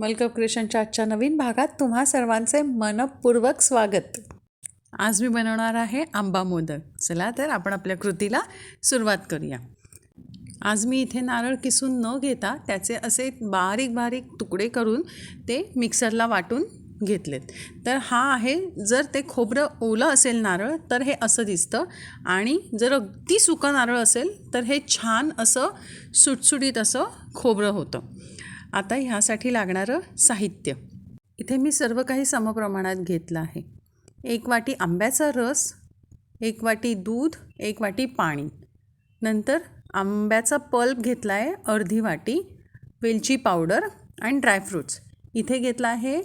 मलकप क्रिएशनच्या आजच्या नवीन भागात तुम्हा सर्वांचे मनपूर्वक स्वागत. आज मी बनवणार आहे आंबा मोदक. चला तर आपण आपल्या कृतीला सुरुवात करूया. आज मी इथे नारळ किसून न घेता त्याचे असे बारीक बारीक तुकडे करून ते मिक्सरला वाटून घेतलेत. तर हा आहे जर ते खोबरं ओलं असेल नारळ तर हे असं दिसतं. आणि जर अगदी सुकं नारळ असेल तर हे छान असं सुटसुटीत असं खोबरं होतं. आता ह्यासाठी लागणारं साहित्य. इथे मी सर्व काही समप्रमाणात घेतलं आहे. एक वाटी आंब्याचा रस एक वाटी दूध एक वाटी पाणी. नंतर आंब्याचा पल्प घेतला आहे अर्धी वाटी वेलची पावडर आणि ड्रायफ्रूट्स इथे घेतलं आहे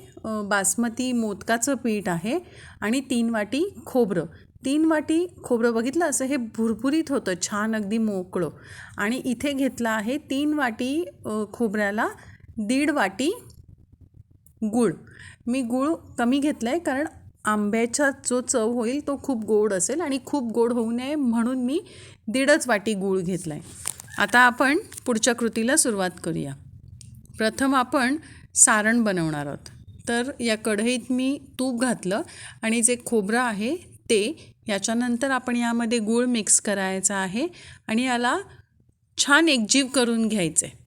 बासमती मोदकाचं पीठ आहे आणि तीन वाटी खोबरं. तीन वाटी खोबरं बघितलं? असं हे भुरभुरीत होतं छान अगदी मोकळं. आणि इथे घेतलं आहे तीन वाटी खोबऱ्याला दीड वाटी गूळ. मी गूळ कमी घेतला आहे कारण आंब्याचा जो चव होईल तो खूप गोड असेल आणि खूप गोड होऊ नये म्हणून मी दीडच वाटी गूळ घेतला आहे आता आपण पुढच्या कृतीला सुरुवात करूया. प्रथम आपण सारण बनवणार आहोत. तर या कढईत मी तूप घातलं आणि जे खोबरं आहे ते याच्यानंतर आपण यामध्ये गूळ मिक्स करायचा आहे आणि याला छान एकजीव करून घ्यायचं आहे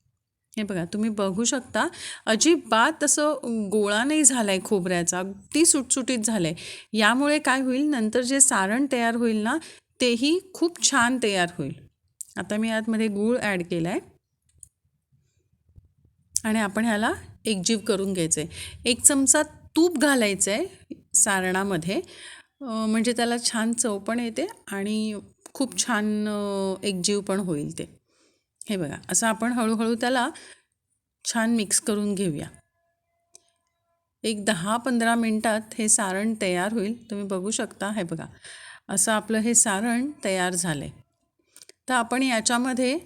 हे बघा तुम्ही बघू शकता अजिबात तसं गोळा नाही झाला आहे खोबऱ्याचा अगदी सुटसुटीत झालं आहे यामुळे काय होईल नंतर जे सारण तयार होईल ना तेही खूप छान तयार होईल. आता मी यातमध्ये गूळ ॲड केला आहे आणि आपण ह्याला एकजीव करून घ्यायचं आहे एक चमचा तूप घालायचं आहे सारणामध्ये म्हणजे त्याला छान चव पण येते आणि खूप छान एकजीव पण होईल ते. हे बघा असं आपण हळूहळू त्याला छान मिक्स करून घेऊया. एक दहा पंधरा मिनटात हे सारण तयार होईल. तुम्ही बघू शकता हे बघा असं आपलं हे सारण तयार झालं आहे तर आपण याच्यामध्ये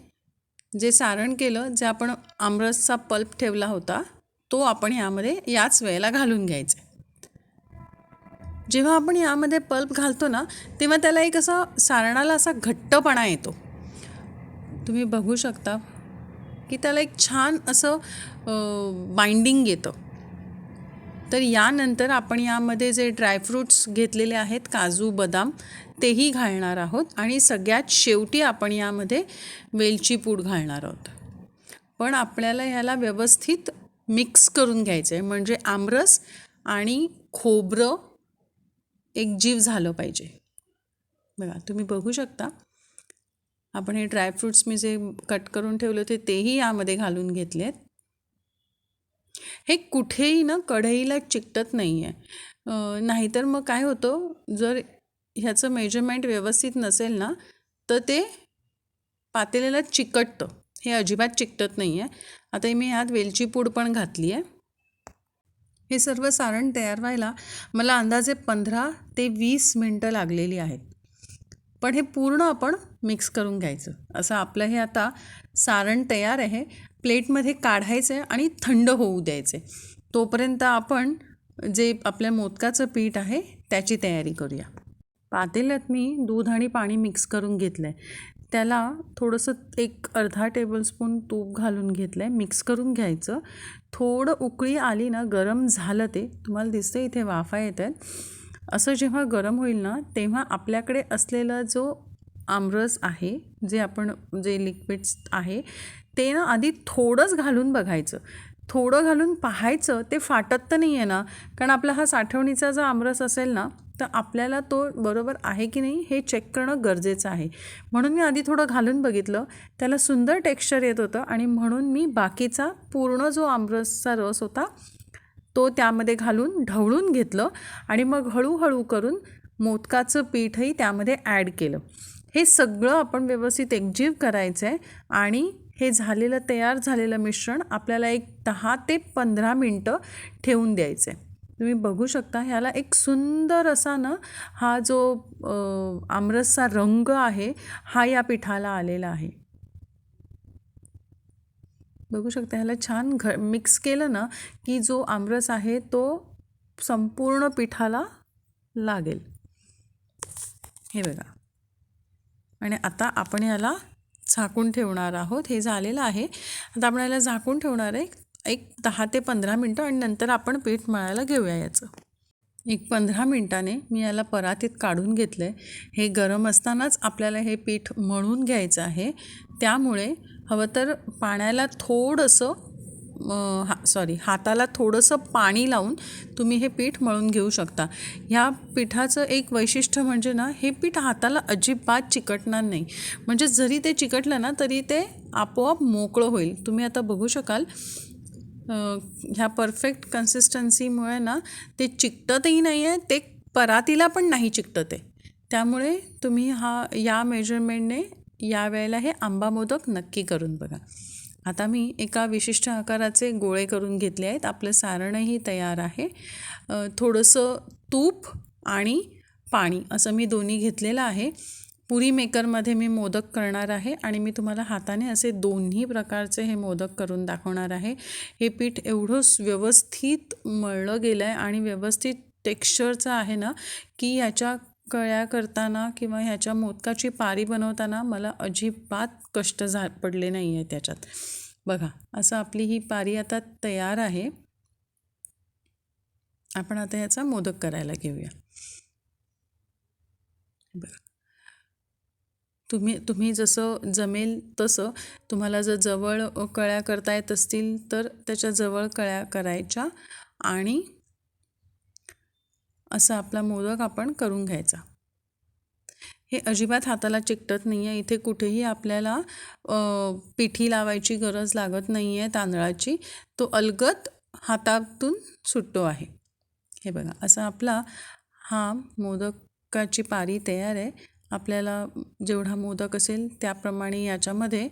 जे सारण केलं जे आपण आमरसचा पल्प ठेवला होता तो आपण यामध्ये याच वेळेला घालून घ्यायचा. जेव्हा आपण यामध्ये पल्प घालतो ना तेव्हा त्याला एक असा सारणाला असा घट्टपणा येतो. तुम्ही बघू शकता की त्याला एक छान असं बाइंडिंग येतं. तर यानंतर आपण यामध्ये जे ड्रायफ्रूट्स घेतलेले आहेत काजू बदाम तेही घालणार आहोत आणि सगळ्यात शेवटी आपण यामध्ये वेलची पूड घालणार आहोत. पण आपल्याला ह्याला व्यवस्थित मिक्स करून घ्यायचं आहे म्हणजे आमरस आणि खोबरं एक जीव झालं पाहिजे. बघा तुम्ही बघू शकता. आपण हे ड्रायफ्रूट्स मी जे कट करून ठेवले होते तेही यामध्ये घालून घेतले आहेत हे कुठेही ना कढईला चिकटत नाही आहे नाहीतर मग काय होतं जर ह्याचं मेजरमेंट व्यवस्थित नसेल ना तर ते पातेल्याला चिकटतं. हे अजिबात चिकटत नाही आहे आता मी ह्यात वेलची पूड पण घातली आहे हे सर्व सारण तयार व्हायला मला अंदाजे पंधरा ते वीस मिनटं लागलेली आहेत. पण हे पूर्ण आपण मिक्स करून घ्यायचं. असं आपलं हे आता सारण तयार आहे. प्लेटमध्ये काढायचं आहे आणि थंड होऊ द्यायचे तोपर्यंत आपण जे आपल्या मोदकाचं पीठ आहे त्याची तयारी करूया. पातेल्यात मी दूध आणि पाणी मिक्स करून घेतलं आहे त्याला थोडंसं एक अर्धा टेबलस्पून तूप घालून घेतलं आहे मिक्स करून घ्यायचं. थोडं उकळी आली ना गरम झालं ते तुम्हाला दिसतं इथे वाफा येत आहेत. असं जेव्हा गरम होईल ना तेव्हा आपल्याकडे असलेला जो आमरस आहे जे आपण जे लिक्विड्स आहे ते ना आधी थोडंच घालून बघायचं. थोडं घालून पाहायचं ते फाटत तर नाही आहे ना. कारण आपला हा साठवणीचा जो आमरस असेल ना तर आपल्याला तो बरोबर आहे की नाही हे चेक करणं गरजेचं आहे. म्हणून मी आधी थोडं घालून बघितलं त्याला सुंदर टेक्स्चर येत होतं आणि म्हणून मी बाकीचा पूर्ण जो आमरसचा रस होता तो त्यामध्ये घालून ढवळून घेतलं आणि मग हळूहळू करून मोदकाचं पीठही त्यामध्ये ॲड केलं. हे सगळं आपण व्यवस्थित एकजीव करायचं आहे आणि हे झालेलं तयार झालेलं मिश्रण आपल्याला एक दहा ते पंधरा मिनटं ठेवून द्यायचं आहे तुम्ही बघू शकता ह्याला एक सुंदर असा ना हा जो आमरसचा रंग आहे हा या पिठाला आलेला आहे. बघू शकता ह्याला छान घ मिक्स केलं ना की जो आमरस आहे तो संपूर्ण पिठाला लागेल. हे बघा. आणि आता आपण याला झाकून ठेवणार आहोत. हे झालेलं आहे. आता आपण याला झाकून ठेवणार आहे. एक दहा ते पंधरा मिनटं आणि नंतर आपण पीठ मळायला घेऊया याचं. एक पंधरा मिनटाने मी याला परातीत काढून घेतलं आहे हे गरम असतानाच आपल्याला हे पीठ मळून घ्यायचं आहे. त्यामुळे हवं तर पाण्याला थोडंसं हा सॉरी हाताला थोडंसं पाणी लावून तुम्ही हे पीठ मळून घेऊ शकता. ह्या पिठाचं एक वैशिष्ट्य म्हणजे ना हे पीठ हाताला अजिबात चिकटणार नाही. म्हणजे जरी ते चिकटलं ना तरी ते आपोआप मोकळं होईल. तुम्ही आता बघू शकाल ह्या परफेक्ट कन्सिस्टन्सीमुळे ना ते चिकटतही नाही आहे ते परातीला पण नाही चिकटत. आहे त्यामुळे तुम्ही हा या मेजरमेंटने या वेळेला हे आंबा मोदक नक्की करून बघा. आता मी एका विशिष्ट आकाराचे गोळे करून घेतले आहेत. आपलं सारणही तयार आहे. थोडंसं तूप आणि पाणी असं मी दोन्ही घेतलेलं आहे. पुरी मेकरमध्ये मी मोदक करणार आहे आणि मी तुम्हाला हाताने असे दोन्ही प्रकारचे हे मोदक करून दाखवणार आहे. हे पीठ एवढं व्यवस्थित मळलं गेलं आहे आणि व्यवस्थित टेक्स्चरचं आहे ना की याच्या कळ्या करताना किंवा ह्याच्या मोदकाची पारी बनवताना मला अजिबात कष्ट झा पडले नाही आहे त्याच्यात. बघा असं आपली ही पारी आता तयार आहे. आपण आता ह्याचा मोदक करायला घेऊया. बरं तुम्ही तुम्ही जसं जमेल तसं तुम्हाला जर जवळ कळ्या करता येत असतील तर त्याच्याजवळ कळ्या करायच्या आणि असा आपला मोदक आपण करून घ्यायचा. हे अजिबात हाताला चिकटत नाही आहे इथे कुठेही आपल्याला पिठी लावायची गरज लागत नाही आहे तांदळाची. तो अलगत हातातून सुटतो आहे. हे बघा असा आपला हा मोदकाची पारी तयार आहे. आपल्याला जेवढा मोदक असेल त्याप्रमाणे याच्यामध्ये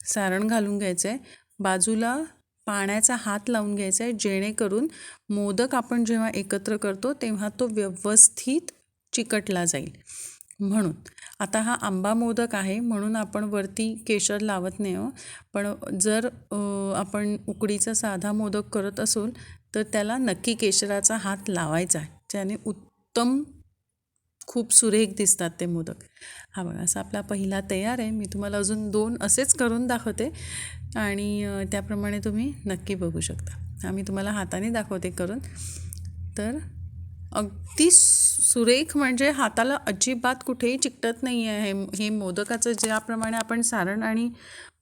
सारण घालून घ्यायचं आहे बाजूला पाण्याचा हात लावून घ्यायचा आहे जेणेकरून मोदक आपण जेव्हा एकत्र करतो तेव्हा तो व्यवस्थित चिकटला जाईल. म्हणून आता हा आंबा मोदक आहे म्हणून आपण वरती केशर लावत नाही हो पण जर आपण उकडीचा साधा मोदक करत असोल तर त्याला नक्की केशराचा हात लावायचा आहे ज्याने उत्तम खूप सुरेख दिसतात ते मोदक. हा बघा असा आपला पहिला तयार आहे. मी तुम्हाला अजून दोन असेच करून दाखवते आणि त्याप्रमाणे तुम्ही नक्की बघू शकता. आम्ही तुम्हाला हाताने दाखवते करून. तर अगदी सु- सुरेख म्हणजे हाताला अजिबात कुठेही चिकटत नाही आहे. हे हे मोदकाचं ज्याप्रमाणे आपण सारण आणि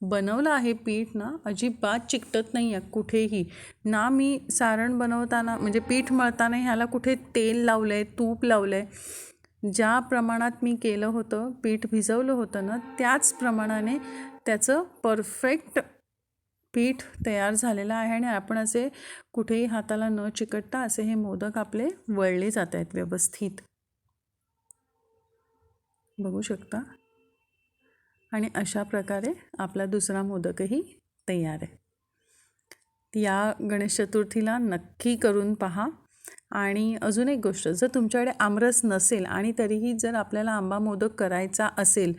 बनवलं आहे पीठ ना अजिबात चिकटत नाही आहे कुठेही. ना मी सारण बनवताना म्हणजे पीठ मळताना ह्याला कुठे तेल लावलं आहे तूप लावलं आहे ज्या प्रमाणात मी केलं होतं पीठ भिजवलं होतं ना त्याच प्रमाणाने त्याचं परफेक्ट पीठ तयार झालेलं आहे आणि आपण असे कुठेही हाताला न चिकटता असे हे मोदक आपले वळले जात आहेत व्यवस्थित. बघू शकता? आणि अशा प्रकारे आपला दुसरा मोदकही तयार आहे. या गणेश चतुर्थीला नक्की करून पहा. आणि अजून एक गोष्ट जर तुमच्याकडे आमरस नसेल आणि तरीही जर आपल्याला आंबा मोदक करायचा असेल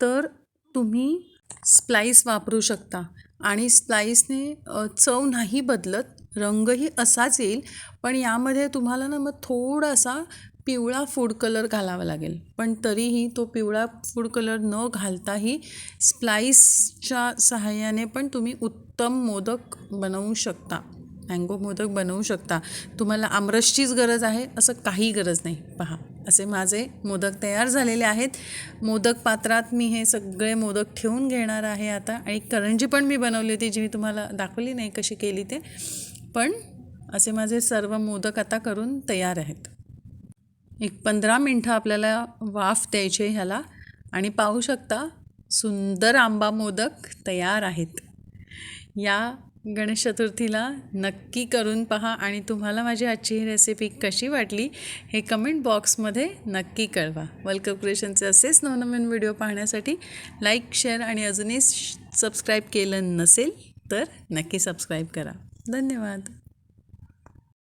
तर तुम्ही स्प्लाईस वापरू शकता. आणि स्प्लाईसने चव नाही बदलत रंगही असाच येईल पण यामध्ये तुम्हाला ना मग थोडासा पिवळा फूड कलर घालावा लागेल. पण तरीही तो पिवळा फूड कलर न घालताही स्प्लाईसच्या सहाय्याने पण तुम्ही उत्तम मोदक बनवू शकता. मँगो मोदक बनवू शकता. तुम्हाला आमरसचीच गरज आहे असं काही गरज नाही. पहा असे माझे मोदक तयार झालेले आहेत. मोदक पात्रात मी हे सगळे मोदक ठेवून घेणार आहे आता. आणि करंजी पण मी बनवली होती जी मी तुम्हाला दाखवली नाही कशी केली ते. पण असे माझे सर्व मोदक आता करून तयार आहेत. एक पंधरा मिनटं आपल्याला वाफ द्यायचे ह्याला. आणि पाहू शकता सुंदर आंबा मोदक तयार आहेत. या गणेश चतुर्थीला नक्की करून पहा आणि तुम्हाला माझी आजची ही रेसिपी कशी वाटली हे कमेंट बॉक्समध्ये नक्की कळवा. वेलकम क्रिएशनचे असेच नवनवीन व्हिडिओ पाहण्यासाठी लाईक शेअर आणि अजूनही सबस्क्राईब केलं नसेल तर नक्की सबस्क्राईब करा. धन्यवाद.